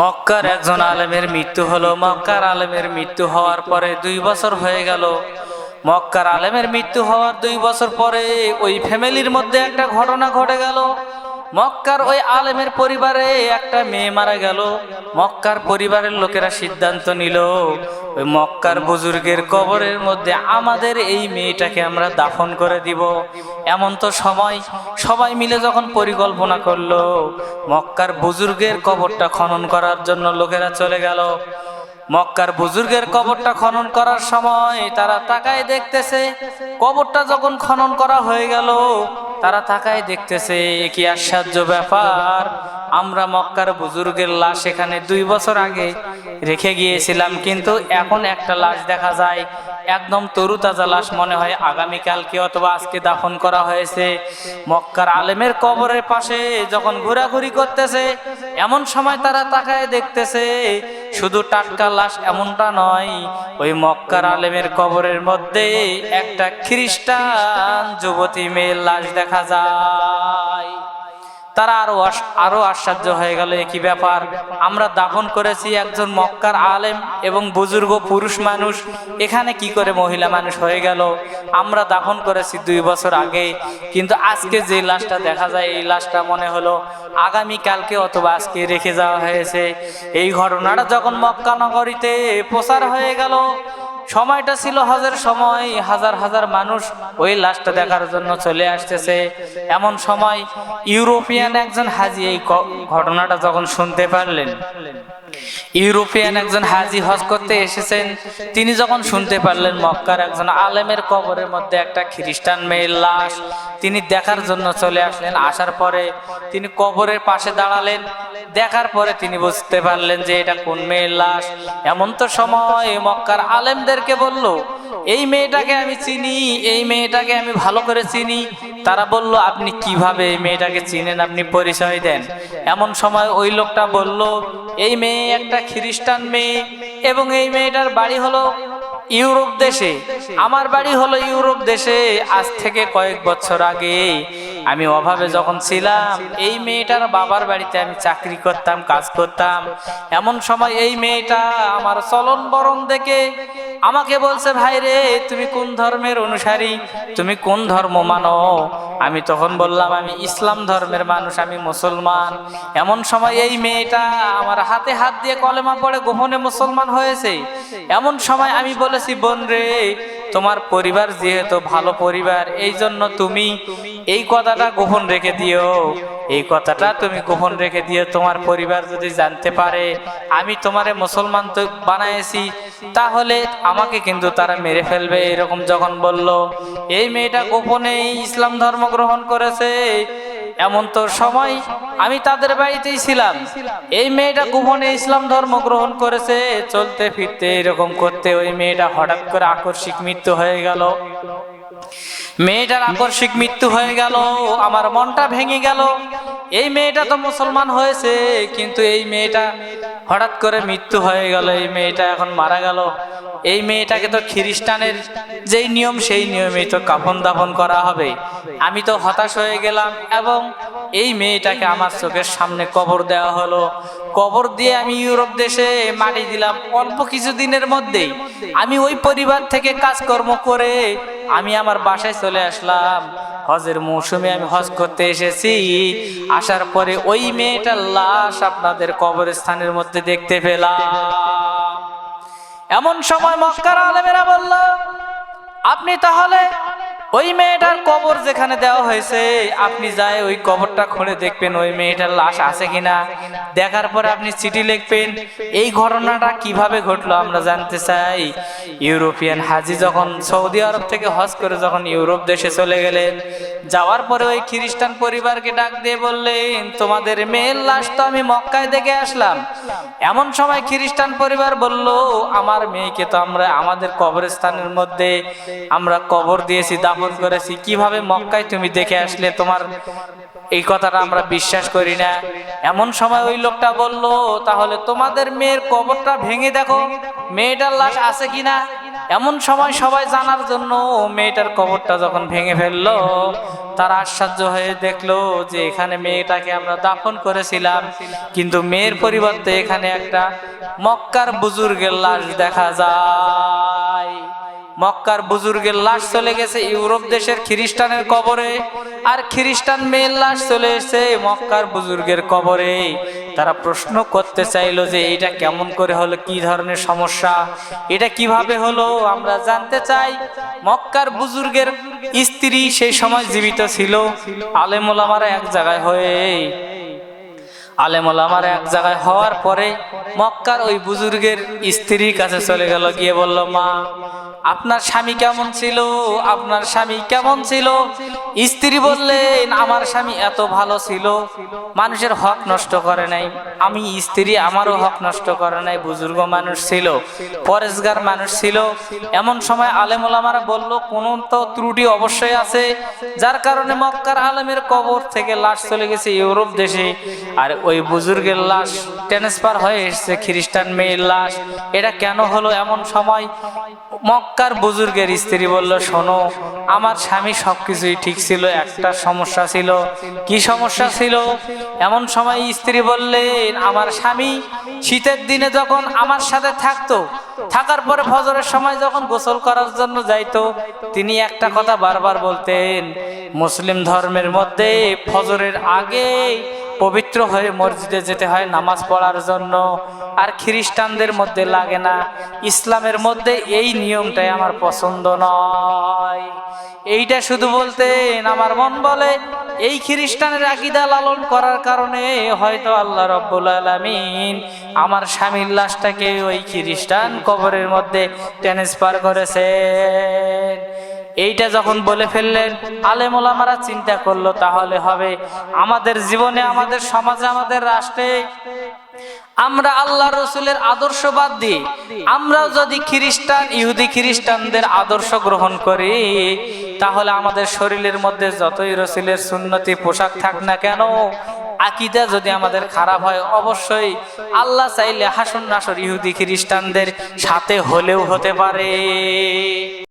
মক্কার একজন আলেমের মৃত্যু হলো। মক্কার আলেমের মৃত্যু হওয়ার পরে দুই বছর হয়ে গেল। মক্কার আলেমের মৃত্যু হওয়ার দুই বছর পরে ওই ফ্যামিলির মধ্যে একটা ঘটনা ঘটে গেল। মক্কার ওই আলেমের পরিবারে একটা মেয়ে মারা গেল। মক্কার পরিবারের লোকেরা সিদ্ধান্ত নিল, ওই মক্কার বুজুর্গের কবরের মধ্যে আমাদের এই মেয়েটাকে আমরা দাফন করে দিব। এমন তো সময় সবাই মিলে যখন পরিকল্পনা করল, মক্কার বুজুর্গের কবরটা খনন করার জন্য লোকেরা চলে গেল। মক্কার বুজুর্গের কবরটা খনন করার সময় তারা তাকায় দেখতেছে, কবরটা যখন খনন করা হয়ে গেল তারা তাকায় দেখতেছে কি আশ্চর্য ব্যাপার। আমরা মক্কার বুজুর্গের লাশ এখানে দুই বছর আগে রেখে গিয়েছিলাম, কিন্তু এখন একটা লাশ দেখা যায়। একদম তরুতাজা লাশ মনে হয় আগামীকালকে অথবা আজকে দাফন করা হয়েছে। মক্কার আলেমের কবরের পাশে যখন ঘোরাঘুরি করতেছে, এমন সময় তারা তাকায় দেখতেছে শুধু টাটকা লাশ এমনটা নয়, ওই মক্কার আলেমের কবরের মধ্যে একটা খ্রিস্টান যুবতী মেয়ের লাশ দেখা যায়। তারা আরও আরও আশ্চর্য হয়ে গেল কি ব্যাপার? আমরা দাফন করেছি একজন মক্কার আলেম এবং বুজুর্গ পুরুষ মানুষ। এখানে কি করে মহিলা মানুষ হয়ে গেল? আমরা দাফন করেছি দুই বছর আগে, কিন্তু আজকে যে লাশটা দেখা যায়, এই লাশটা মনে হলো আগামী কালকে অথবা আজকে রেখে যাওয়া হয়েছে। এই ঘটনাটা যখন মক্কা নগরীতে প্রচার হয়ে গেল সময়টা ছিল হজের সময়, হাজার হাজার মানুষ ওই লাশটা দেখার জন্য চলে আসতেছে। এমন সময় ইউরোপিয়ান একজন হাজি এই ঘটনাটা যখন শুনতে পারলেন ইউরোপিয়ান একজন হাজি হজ করতে এসেছেন। তিনি যখন শুনতে পারলেন, মক্কার একজন আলেমের কবরের মধ্যে একটা খ্রিস্টান মেয়ের লাশ, তিনি দেখার জন্য চলে আসলেন। আসার পরে তিনি কবরের পাশে দাঁড়ালেন। দেখার পরে তিনি বুঝতে পারলেন যে এটা কোন মেয়ের লাশ। এমন তো সময় মক্কার আলেমদেরকে বলল এই মেয়েটাকে আমি চিনি, এই মেয়েটাকে আমি ভালো করে চিনি। তারা বলল, আপনি কীভাবে এই মেয়েটাকে চিনেন? আপনি পরিচয় দেন। এমন সময় ওই লোকটা বলল, এই মেয়ে একটা খ্রিস্টান মেয়ে এবং এই মেয়েটার বাড়ি হলো ইউরোপ দেশে। আমার বাড়ি হলো ইউরোপ দেশে আজ থেকে কয়েক বছর আগে। আমি অভাবে যখন ছিলাম, এই মেয়েটার বাবার বাড়িতে আমি চাকরি করতাম, কাজ করতাম। এমন সময় এই মেয়েটা আমার চলন বরণ দেখে আমাকে বলছে, ভাই রে, তুমি কোন ধর্মের অনুসারী? তুমি কোন ধর্ম মানো? আমি তখন বললাম, আমি ইসলাম ধর্মের মানুষ, আমি মুসলমান। এমন সময় এই মেয়েটা আমার হাতে হাত দিয়ে কলেমা পড়ে গোপনে মুসলমান হয়েছে। এমন সময় আমি বলেছি, বোন রে তোমার পরিবার যেহেতু ভালো পরিবার, এই জন্য তুমি এই কথাটা গোপন রেখে দিও। এই কথাটা তুমি গোপন রেখে দিও। তোমার পরিবার যদি জানতে পারে, আমি তোমারে মুসলমান তো বানাইছি, তাহলে আমাকে কিন্তু তারা মেরে ফেলবে, এরকম যখন বলল। এই মেয়েটা গোপনে ইসলাম ধর্ম গ্রহণ করেছে। এমন তো সময় আমি তাদের বাড়িতেই ছিলাম। এই মেয়েটা গোপনে ইসলাম ধর্ম গ্রহণ করেছে। চলতে ফিরতে এরকম করতে ওই মেয়েটা হঠাৎ করে আকস্মিক মৃত্যু হয়ে গেল। মেয়েটার আকস্মিক মৃত্যু হয়ে গেল আমার মনটা ভেঙে গেল। এই মেয়েটা তো মুসলমান হয়েছে কিন্তু এই মেয়েটা হঠাৎ করে মৃত্যু হয়ে গেল। এই মেয়েটা এখন মারা গেল। এই মেয়েটাকে তো খ্রিস্টানের যেই নিয়ম, সেই নিয়মেই তো কাফন দাফন করা হবে। আমি তো হতাশ হয়ে গেলাম এবং এই মেয়েটাকে আমার চোখের সামনে কবর দেওয়া হলো। কবর দিয়ে আমি ইউরোপ দেশে মাটি দিলাম অল্প কিছু দিনের মধ্যেই। আমি ওই পরিবার থেকে কাজকর্ম করে আমি আমার বাসায় চলে আসলাম। হজের মৌসুমে আমি হজ করতে এসেছি। আসার পরে ওই মেয়েটার লাশ আপনাদের কবরস্থানের মধ্যে দেখতে পেলাম। এমন সময় মক্কার আলেমেরা বলল আপনি তাহলে ওই মেয়েটার কবর যেখানে দেওয়া হয়েছে, আপনি যায় ওই কবরটা খুলে দেখবেন ওই মেয়েটার লাশ আছে কিনা। দেখার পরে আপনি চিঠি লিখবেন, এই ঘটনাটা কীভাবে ঘটলো আমরা জানতে চাই। ইউরোপিয়ান হাজি যখন সৌদি আরব থেকে হজ করে যখন ইউরোপ দেশে চলে গেলেন, যাওয়ার পরে ওই খ্রিস্টান পরিবারকে ডাক দিয়ে বললেন, তোমাদের মেয়ের লাশ তো আমি মক্কায় দেখে আসলাম। এমন সময় খ্রিস্টান পরিবার বলল, আমার মেয়েকে তো আমরা আমাদের কবরস্থানের মধ্যে আমরা কবর দিয়েছি দাফন করেছি। কীভাবে মক্কায় তুমি দেখে আসলে তোমার এই কথাটা আমরা বিশ্বাস করি না? এমন সময় ওই লোকটা বলল, তাহলে তোমাদের মেয়ের কবরটা ভেঙে দেখো। মেয়েটার লাশ আছে কিনা? এমন সময় সবাই জানার জন্য মেয়েটার কবরটা যখন ভেঙে ফেলল, তারা আশ্চর্য হয়ে দেখল যে এখানে মেয়েটাকে আমরা দাফন করেছিলাম। কিন্তু মেয়ের পরিবর্তে এখানে একটা মক্কার বুজুর্গের লাশ দেখা যায়। মক্কার বুজুর্গের লাশ চলে গেছে ইউরোপ দেশের খ্রিস্টানের কবরে। আর খ্রিস্টান মেয়ের লাশ চলে এসেছে মক্কার বুজুর্গের কবরে। তারা প্রশ্ন করতে চাইলো যে, এটা কেমন করে হলো? কি ধরনের সমস্যা? এটা কীভাবে হলো? আমরা জানতে চাই, মক্কার বুজুর্গের স্ত্রী সেই সময় জীবিত ছিল। আলেমুলামারা এক জায়গায় হয়ে আলেমুল আমার এক জায়গায় হওয়ার পরে মক্কার ওই বুজুর্গের স্ত্রীর কাছে চলে গেল। গিয়ে বলল, মা আপনার স্বামী কেমন ছিল? আপনার স্বামী কেমন ছিল? স্ত্রী বললেন, আমার স্বামী এত ভালো ছিল, মানুষের হক নষ্ট করে নাই। আমি স্ত্রী, আমারও হক নষ্ট করে নাই, বুজুর্গ মানুষ ছিল, পরেশগার মানুষ ছিল। এমন সময় আলেমুল আমারা বলল, কোন তো ত্রুটি অবশ্যই আছে, যার কারণে মক্কার আলেমের কবর থেকে লাশ চলে গেছে ইউরোপ দেশে। আর ওই বুজুর্গের লাশ ট্রান্সফার হয়ে এসেছে খ্রিস্টান মেয়ের লাশ। এটা কেন হলো এমন সময়? মক্কার বুজুর্গের স্ত্রী বলল, শোনো, আমার স্বামী সবকিছুই ঠিক ছিল, একটা সমস্যা ছিল। কি সমস্যা ছিল? এমন সময় স্ত্রী বললেন, আমার স্বামী শীতের দিনে যখন আমার সাথে থাকতো, থাকার পরে ফজরের সময় যখন গোসল করার জন্য যাইতো, তিনি একটা কথা বারবার বলতেন, মুসলিম ধর্মের মধ্যে ফজরের আগে পবিত্র হয়ে মসজিদে যেতে হয় নামাজ পড়ার জন্য। আর খ্রিস্টানদের মধ্যে লাগে না। ইসলামের মধ্যে এই নিয়মটাই আমার পছন্দ নয়। এইটা শুধু বলতেন, আমার মন বলে, এই খ্রিস্টানের আকিদা লালন করার কারণে হয়তো আল্লাহ রব্বুল আলমিন আমার স্বামীর লাশটাকে ওই খ্রিস্টান কবরের মধ্যে ট্রান্সফার করেছেন। এইটা যখন বলে ফেললেন আলে আলেমোলামারা চিন্তা করল, তাহলে হবে আমাদের জীবনে, আমাদের সমাজে, আমাদের রাষ্ট্রে। আমরা আল্লাহ রসুলের আদর্শ বাদ দিই আমরাও যদি খ্রিস্টান, ইহুদি খ্রিস্টানদের আদর্শ গ্রহণ করি, তাহলে আমাদের শরীরের মধ্যে যতই রসুলের সুন্নতি, পোশাক থাক না কেন, আকিদা যদি আমাদের খারাপ হয়, অবশ্যই আল্লাহ চাইলে হাসুন নাসর ইহুদি খ্রিস্টানদের সাথে হলেও হতে পারে।